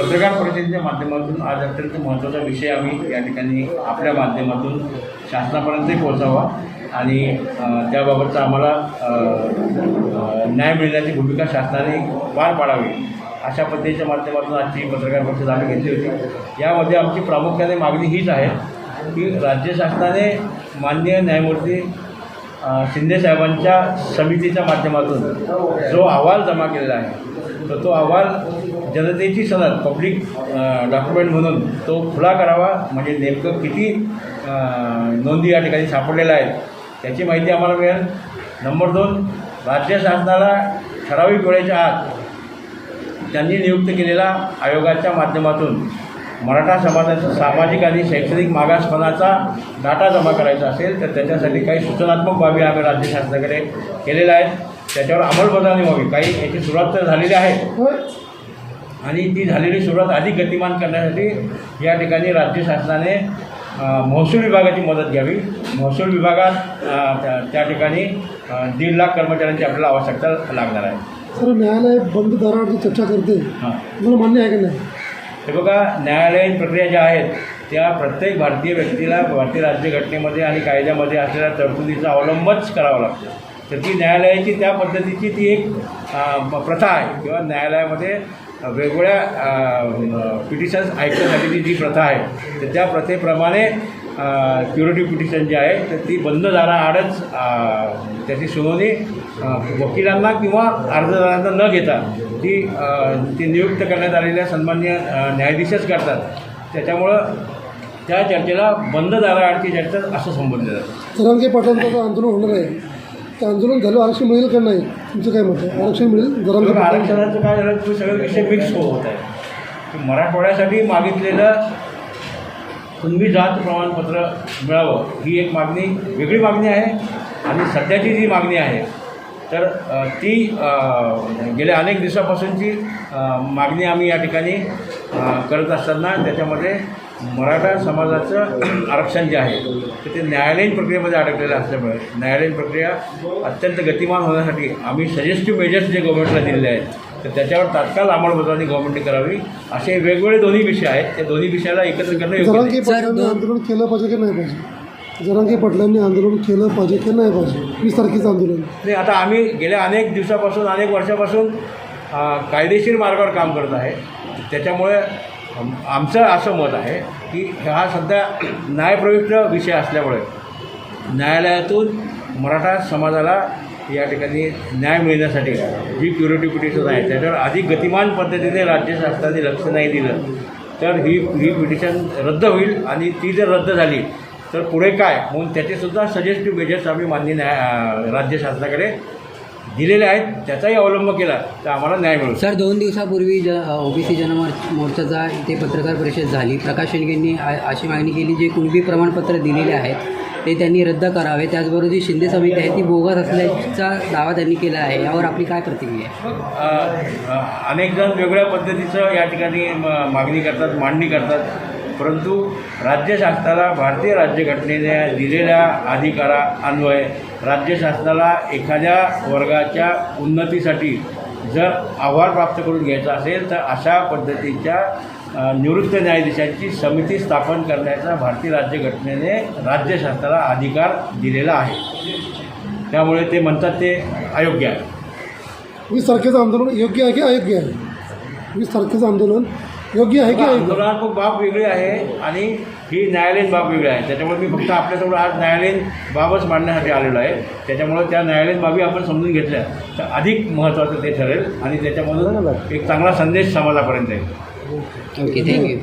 पत्रकार परिषदेच्या माध्यमातून आज अत्यंत महत्त्वाचा विषय आम्ही या ठिकाणी आपल्या माध्यमातून शासनापर्यंतही पोहोचावा आणि त्याबाबतचा आम्हाला न्याय मिळण्याची भूमिका शासनाने पार पाडावी अशा पद्धतीच्या माध्यमातून आजची पत्रकार परिषद आम्ही घेतली होती. यामध्ये आमची प्रामुख्याने मागणी हीच आहे की राज्य शासनाने माननीय न्यायमूर्ती शिंदेसाहेबांच्या समितीच्या माध्यमातून जो अहवाल जमा केलेला आहे तर तो अहवाल जनतेची सनद पब्लिक डॉक्युमेंट म्हणून तो खुला करावा. म्हणजे नेमकं किती नोंदी या ठिकाणी सापडलेल्या आहेत त्याची माहिती आम्हाला मिळेल. नंबर दोन राज्य शासनाला ठराविक वेळेच्या आत त्यांनी नियुक्त केलेला आयोगाच्या माध्यमातून मराठा समाजाचा सामाजिक आणि शैक्षणिक मागासपणाचा डाटा जमा करायचा असेल तर त्याच्यासाठी काही सूचनात्मक बाबी आम्ही राज्य शासनाकडे केलेल्या आहेत. त्याच्यावर अंमलबजावणी व्हावी. काही याची सुरुवात तर झालेली आहे. आणि ती झालेली सुरुवात अधिक गतिमान करण्यासाठी या ठिकाणी राज्य शासनाने महसूल विभागाची मदत घ्यावी. महसूल विभागात त्या- ठिकाणी दीड लाख कर्मचाऱ्यांची आपल्याला आवश्यकता लागणार आहे. सर न्यायालय बंद दारावरती चर्चा करते हां. तुम्हाला मान्य आहे का नाही? हे बघा न्यायालयीन प्रक्रिया ज्या आहेत त्या प्रत्येक भारतीय व्यक्तीला भारतीय राज्यघटनेमध्ये आणि कायद्यामध्ये असलेल्या तरतुदीचा अवलंबच करावा लागतो. तर ती न्यायालयाची त्या पद्धतीची ती एक प्रथा आहे. किंवा न्यायालयामध्ये वेगवेगळ्या पिटिशन्स ऐकण्यासाठीची जी प्रथा आहे तर त्या प्रथेप्रमाणे क्युरेटिव्ह पिटिशन जी आहे तर ती बंद दाराआडच अ, त्याची सुनावणी वकिलांना किंवा अर्जदारांना न घेता ती ती नियुक्त करण्यात आलेल्या सन्मान्य न्यायाधीशच करतात. त्याच्यामुळं त्या चर्चेला बंद दाराआडची चर्चा असं संबोधलं जातं. पाटलांचं जो आंदोलन होणार आहे. ते आंदोलन झालं आरक्षण मिळेल का नाही? तुमचं काय मत आहे? आरक्षण मिळेल? जरांगे आरक्षणाचं काय झालं तुम्ही सगळे विषय मिक्स होत आहे. मराठवाड्यासाठी मागितलेलं कुणबी जात प्रमाणपत्र मिळावं ही एक मागणी वेगळी मागणी आहे आणि सध्याची जी मागणी आहे तर ती गेल्या अनेक दिवसापासूनची मागणी आम्ही या ठिकाणी करत असताना त्याच्यामध्ये मराठा समाजाचं आरक्षण जे आहे तर ते न्यायालयीन प्रक्रियेमध्ये अडकलेलं असल्यामुळे न्यायालयीन प्रक्रिया अत्यंत गतिमान होण्यासाठी आम्ही सजेस्टिव्ह मेजर्स जे गव्हर्नमेंटला दिलेले आहेत तर त्याच्यावर तात्काळ अंमलबजावणी गव्हर्नमेंटने करावी. असे वेगवेगळे दोन्ही विषय आहेत. त्या दोन्ही विषयाला एकत्र करणं योग्य नाही. जरांगे पाटलांनी आंदोलन केलं पाहिजे की नाही पाहिजे? जरांगे पाटलांनी आंदोलन केलं पाहिजे की नाही पाहिजे? वीस तारखेचं आंदोलन. नाही आता आम्ही गेल्या अनेक दिवसापासून अनेक वर्षापासून अ, कायदेशीर मार्गावर काम करत आहे. त्याच्यामुळे आम- आमचं असं मत आहे की हा सध्या न्यायप्रयुक्त विषय असल्यामुळे न्यायालयातून मराठा समाजाला या ठिकाणी न्याय मिळण्यासाठी जी प्युरिटी पिटिशन आहे त्याच्यावर अधिक गतिमान पद्धतीने राज्य शासनाने लक्ष नाही दिलं तर ही ही पिटिशन रद्द होईल आणि ती जर रद्द झाली तर पुढे काय? म्हणून त्याचेसुद्धा सजेस्टिव्ह मेजर्स आम्ही मान्य न्याय राज्य शासनाकडे दिलेले आहेत त्याचाही अवलंब केला तर आम्हाला न्याय मिळेल सर दोन दिवसापूर्वी ज ओबीसी जनमोर्च मोर्चाचा इथे पत्रकार परिषद झाली. प्रकाश शेंडगेंनी अशी मागणी केली जे कुणबी प्रमाणपत्र दिलेले आहेत ते त्यांनी रद्द करावे. त्याचबरोबर जी शिंदे समिती आहे ती बोगस असल्याचा दावा त्यांनी केला आहे. यावर आपली काय प्रतिक्रिया आहे? अनेक जण वेगळ्या पद्धतीचं या ठिकाणी मागणी करतात मांडणी करतात. परंतु राज्य शासनाला भारतीय राज्यघटनेने दिलेल्या अधिकारा अन्वये राज्य शासनाला एखाद्या वर्गाच्या उन्नतीसाठी जर आव्हान प्राप्त करून घ्यायचा असेल तर अशा पद्धतीच्या निवृत्त न्यायाधीशांची समिती स्थापन करण्याचा भारतीय राज्यघटनेने राज्यशास्त्राला अधिकार दिलेला आहे. त्यामुळे ते म्हणतात ते अयोग्य आहे. वीस तारखेचं आंदोलन योग्य आहे की अयोग्य आहे? वीस तारखेचं आंदोलन योग्य आहे की अयोग्य? आंदोलनात्मक बाब वेगळी आहे आणि ही न्यायालयीन बाब वेगळी आहे. त्याच्यामुळे मी फक्त आपल्यासमोर आज न्यायालयीन बाबच मांडण्यासाठी आलेलो आहे. त्याच्यामुळे त्या न्यायालयीन बाबी आपण समजून घेतल्या. तर अधिक महत्त्वाचं ते ठरेल आणि त्याच्यामधून एक चांगला संदेश समाजापर्यंत येईल. Okay thank you